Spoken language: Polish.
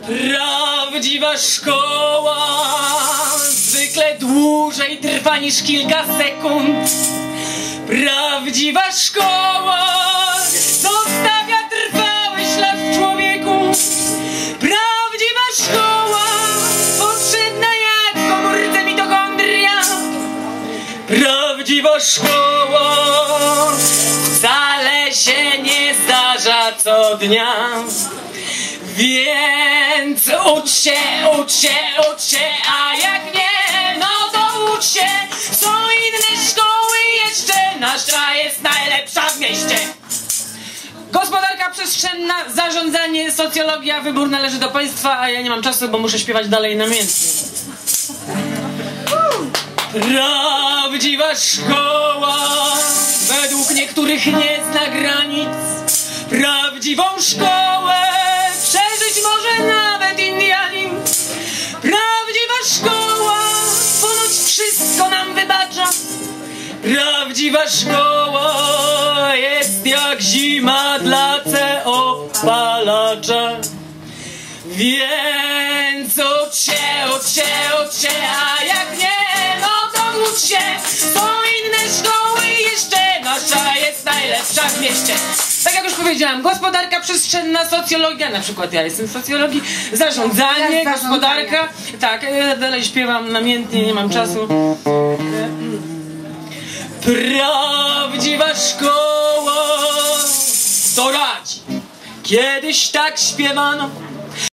Prawdziwa szkoła zwykle dłużej trwa niż kilka sekund. Prawdziwa szkoła zostawia trwały ślad w człowieku. Prawdziwa szkoła potrzebna jak komórce mitochondria. Prawdziwa szkoła wcale się nie zdarza co dnia. Więc ucz się, ucz się, ucz się, a jak nie, no to ucz się. Są inne szkoły jeszcze, nasza jest najlepsza w mieście. Gospodarka przestrzenna, zarządzanie, socjologia, wybór należy do państwa, a ja nie mam czasu, bo muszę śpiewać dalej namiętnie. Prawdziwa szkoła według niektórych nie zna granic. Prawdziwą szkołę Prawdziwa szkoła jest jak zima dla opalacza. Więc się, ucz się, a jak nie, no to ucz się. Są inne szkoły jeszcze, nasza jest najlepsza w mieście. Tak jak już powiedziałam, gospodarka przestrzenna, socjologia, na przykład ja jestem z socjologii, zarządzanie, gospodarka. Tak, ja dalej śpiewam namiętnie, nie mam czasu. Prawdziwa szkoła to radzi. Kiedyś tak śpiewano,